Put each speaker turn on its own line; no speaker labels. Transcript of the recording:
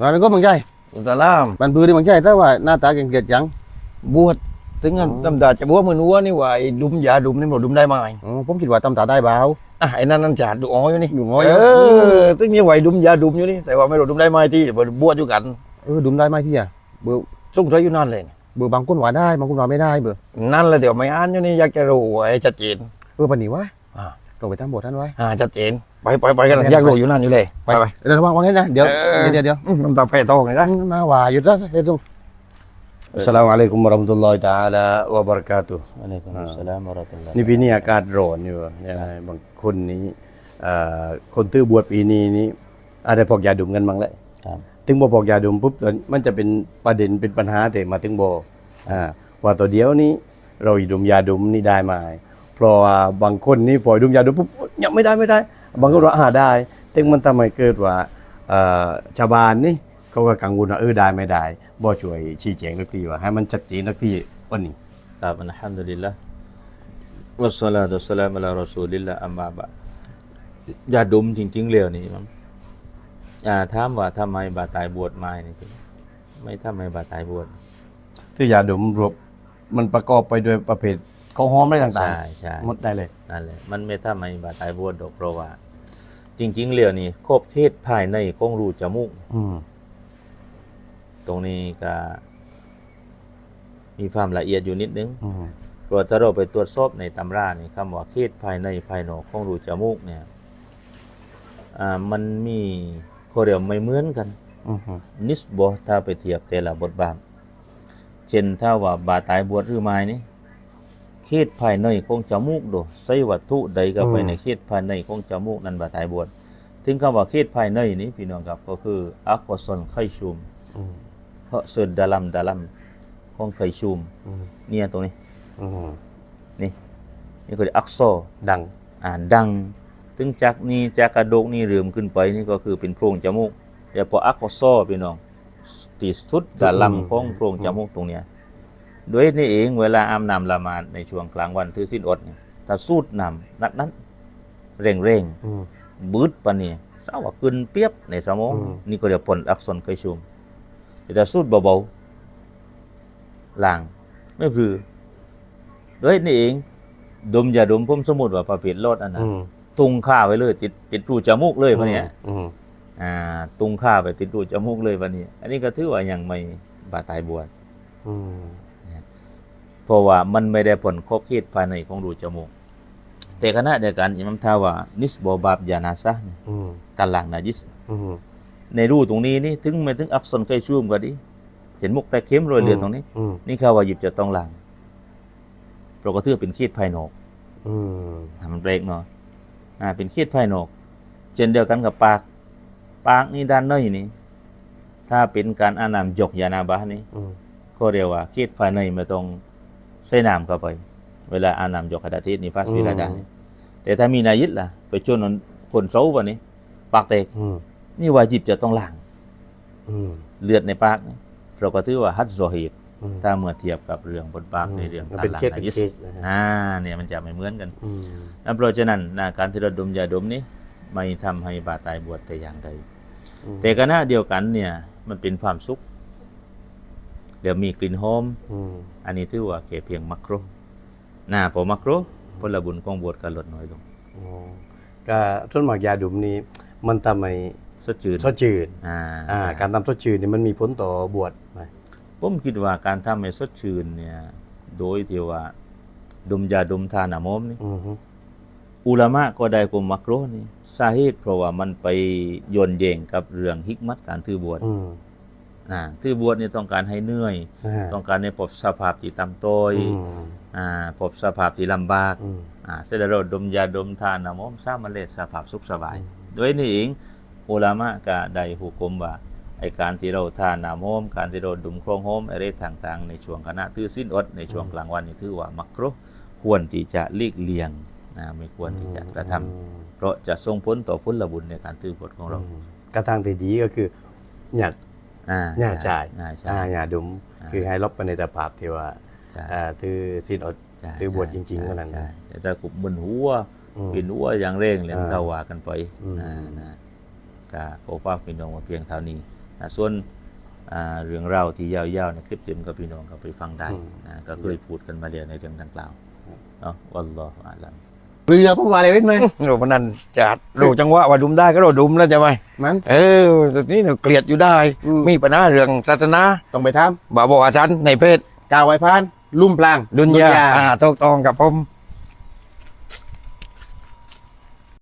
ว่าเป็นคนบางใจ
อุสลาม
มันพื้นที่บางใจแต่ว่าหน้าตาเก่งเกียจจัง
บวชถึง
อ๋อ
ตำตาจะบวชมือนัวนี่ว่าไอ้ดุมยาดุมนี่บ่ดุมได้ไหม
อ๋อผมคิดว่าตำตาได้เบา
อะไอ้นั่นนั่นจาดดูอ๋ออยู่นี่
อยู่ง้อย
เออถึงมีไหวดุมยาดุมอยู่นี่แต่ว่าไม่รู้ดุมได้ไหมที่บ่บวชอยู่กัน
เออดุมได้ไหมที่อะเบอร์
สงสัยอยู่นั่นเลย
เบอร์บางคนว่าได้บางคนว่าไม่ได้เบอร์
นั่นแหละเดี๋ยวไม่อ่านอยู่นี่อยากจะรู้ไอ้ชัดเจน
เออปันนี้วะ
อ่า
เราไปทำบทท่านไว้
อ่าชัดเจน ไปไปไปกันอยากรู้อยู่นั่นอยู่เลยไปไป
เดี๋ยววางวางให้นะเดี๋ยว
เออ
เดี๋ยวเดี๋ยว
อืมน้ำตาแพ้ท้องเลยนะ
หน้าว่าอยู่แล้วเฮ้ยตรง
อัสสลามุอะลัยกุมวะเราะห์มะตุลลอฮิตะอาลาวะบะเราะกาตุฮ์
อะลัยกุมุสสลามวะเราะตุลลอฮ์
นี่ปีนี้อากาศร้อนอยู่ยังไงบางคนนี้เอ่อคนตื้อบวชปีนี้นี่อาจจะพกยาดุมกันบ้างแหละ
ครับ
ถึงบ่พกยาดุมปุ๊บตอนมันจะเป็นประเด็นเป็นปัญหาแต่มาถึงบ่อ่าว่าตัวเดียวนี้เราอีดุมยาดุมนี่ได้ไหมาเพราะว่าบางคนนี่พอดุมยาดุมปุ๊บยังไม่ได้ไม่ได้ บางคนว่าอ่าได้ถึงมันทำให้เกิดว่าเอ่อชาวบ้านนี่เขาก็กังวลว่าเออได้ไม่ได้บ่ช่วยชี้แจงสักทีว่าให้มันชัดเจนสักทีวันนี้
ครับอัลฮัมดุลิลละวัสสลาตุวัสสลามอะลารอซูลิลละอัมมาบะดอย่าดมจริง ๆเลยนี่มั้งอ่าถามว่าทำไมบาตายบวชไม่นี่พี่ไม่ทำไมบาตายบวช
คือยาดมรวบมันประกอบไปด้วยประเภท ของหอมอะไรต่าง
ใช่ใช่
ๆหมดได้เลย
นั่นแหละมันไม่ทำไมบาตายบวชดอกเพราะว่า จริง ๆเรียวนี่ครบเทศภายในของรูจมูก
อืม
ตรงนี้ก็มีความละเอียดอยู่นิดนึง
อืม
เพราะถ้าเราไปตรวจสอบในตำรานี่คำว่าเขตภายในภายนอกของรูจมูกเนี่ยอ่ามันมีข้อเรียกไม่เหมือนกัน
อืม
นิสบอถ้าไปเทียบแต่ละบทบาทเช่นถ้าว่าบาตายบวชหรือไม่นี่ เขตภายในของจมูกโดใส่วัตถุใดก็ไปในเขตภายในของจมูกนั้นบาตายบวชถึงคำว่าเขตภายในนี้พี่น้องครับก็คืออักวซอนไขชุม
อืม
เพราะเสดดาลัมดาลัมของไขชุม
อืม
เนี่ยตรงนี้
อืม
นี่นี่ก็เรียกอักโซ
ดัง
อ่านดัง ถึงจากนี้จากกระดูกนี่เรื่มขึ้นไปนี่ก็คือเป็นโพรงจมูกเดี๋ยวพออักโซพี่น้องตีสุดดาลัมของโพรงจมูกตรงเนี้ย ด้วยนี่เองเวลาอาบน้ำละหมาดในช่วงกลางวันถือสิ้นอดเนี่ยถ้าสูดน้ำนัดนั้นเร่งเร่ง
อืม
ๆบืดปะเนี่ยสาวว่าขึ้นเปียบในสมอง
อืม
นี่ก็เรียกผลอักษรไขชุมแต่ถ้าสูดเบาๆล่างไม่พลือด้วยนี่เอง ดมยาดมผมสมมติว่าประเภทรถอันนั้น
อืม
ตุงข้าไว้เลย ติดติดรูจมูกเลยพะเนี่ย
อืม
อ่า ตุงข้าไปติดรูจมูกเลยพะเนี่ยอันนี้ก็ถือว่ายังไม่บาตายบวช
อืม
เพราะว่ามันไม่ได้ผลครบคิดภายในของรูจมูก แต่ขณะเดียวกันอิหมัมท้าว่านิสบอบาบยานาซะห์เนี่ย
อืม
การหลังนาจิส
อืม
ในรูตรงนี้นี่ถึงไม่ถึงอักษรไกชุ่มก็ดีเห็นมุกแต่เข้มรอยเลือดตรงนี้
อืม
นี่เขาว่าหยิบจะต้องล้างเพราะก็ถือเป็นขีดภายนอก
อืม
อ่ามันเบรกเนาะอ่าเป็นขีดภายนอก เช่นเดียวกันกับปาก ปากนี่ด้านในนี่ถ้าเป็นการอานามยกยานาบะนี่
อืม
ก็เรียกว่าขีดภายในไม่ต้อง ใส่น้ำเข้าไป เวลาอานามยกกระดาษทิศนี่ฟาสวิลาดานี่แต่ถ้ามีนายิดล่ะ ไปชนคนเซาวันนี้ ปากแตก
อืม
นี่ว่าหยิบจะต้องล้าง
อืม
เลือดในปากนี่เราก็ถือว่าฮัดโซฮีด
อืม
ถ้าเมื่อเทียบกับเรื่องบทบาท
อืม
ในเรื่อง
มัน
การ
เป็น
ล้าง
เคส
นายิส
เป็นเคสนะฮะ
อ่าเนี่ยมันจะไม่เหมือนกัน
อืม
นั่นเพราะฉะนั้นนะการที่เราดมยาดมนี้ไม่ทำให้บาดตายบวชแต่อย่างใด
อืม
แต่ขณะเดียวกันเนี่ย มันเป็นความสุข เดี๋ยวมีกลิ่นหอม
อืม
อันนี้ถือว่าแค่เพียงมักโรนะพอมักโรผลบุญของบวชก็ลดน้อยลง
อ๋อก็ส่วนมากยาดุมนี่มันทำให้
สดชื่น
สดชื่น
อ่า
อ่าการทำสดชื่นนี่มันมีผลต่อบวชไหม
ผมคิดว่าการทำให้สดชื่นเนี่ย โดยที่ว่าดมยาดมทานน้ำมอมนี่
อืมฮึ
อุลามะก็ได้กลมมักโรนี่สาเหตุเพราะว่ามันไปโยนแย่งกับเรื่องฮิกมัตการถือบวช
อืม
อ่าถือบวชนี่ต้องการให้เหนื่อย
อ่า
ต้องการในพบสภาพที่ต่ำต้อย
อืม
อ่าพบสภาพที่ลำบาก
อืม
อ่าเสร็จแล้วเราดมยาดมทานน้ำมอมสร้างมันเลยสภาพสุขสบาย ด้วยนี่เองอุลามะก็ได้หุกมว่าไอการที่เราทานน้ำมอมการที่เราดมโครงหอมอะไรต่างๆ ในช่วงคณะถือสิ้นอดในช่วงกลางวันนี่ถือว่ามักรุฮ์ควรที่จะลีกเลี่ยงนะไม่ควรที่จะกระทำเพราะจะส่งผลต่อผลบุญในการถือบทของเรา
อืมกระทางที่ดีก็คือหยาด
อ่า
หยาดจ่าย
อ่าใช่
อ่าหยาดดุม
อ่า
คือให้ลบไปในสภาพที่ว่า
ใช่
อ่าถือสิ้นอด
ใช่
ถือบวชจริงๆ
ใช่
เท่านั้น
ใช่
นะ
แต่ถ้ากุบบนหัว
อืม
เป็นหัวอย่างเร่งเลย
อ่า
เขาว่ากันไป
อืม
อ่านะก็ขอฝากพี่น้องมาเพียงเท่านี้นะส่วนอ่าเรื่องเราวที่ยาวๆในคลิปเต็มกับพี่น้องก็ไปฟังได้นะก็เคยพูดกันมาเรียในเรื่องดังกล่าวเนาะวัลลอฮุอาลัม
เรือพวกมาเลยเว้นไหม
โรมันนั้นจัดโรจังหวะว่าดุมได้ก็โรดุมแล้วใช่ไหม
มัน
เออแต่นี่เนี่ยเกลียดอยู่ได้
อืม
มีปัญหาเรื่องศาสนา
ต้องไปท
บ่าบอกอาจารย์ในเพศำ
กาวไว้พานลุ่มพลาง
ดุนยาอ่าถูกต้องกับผม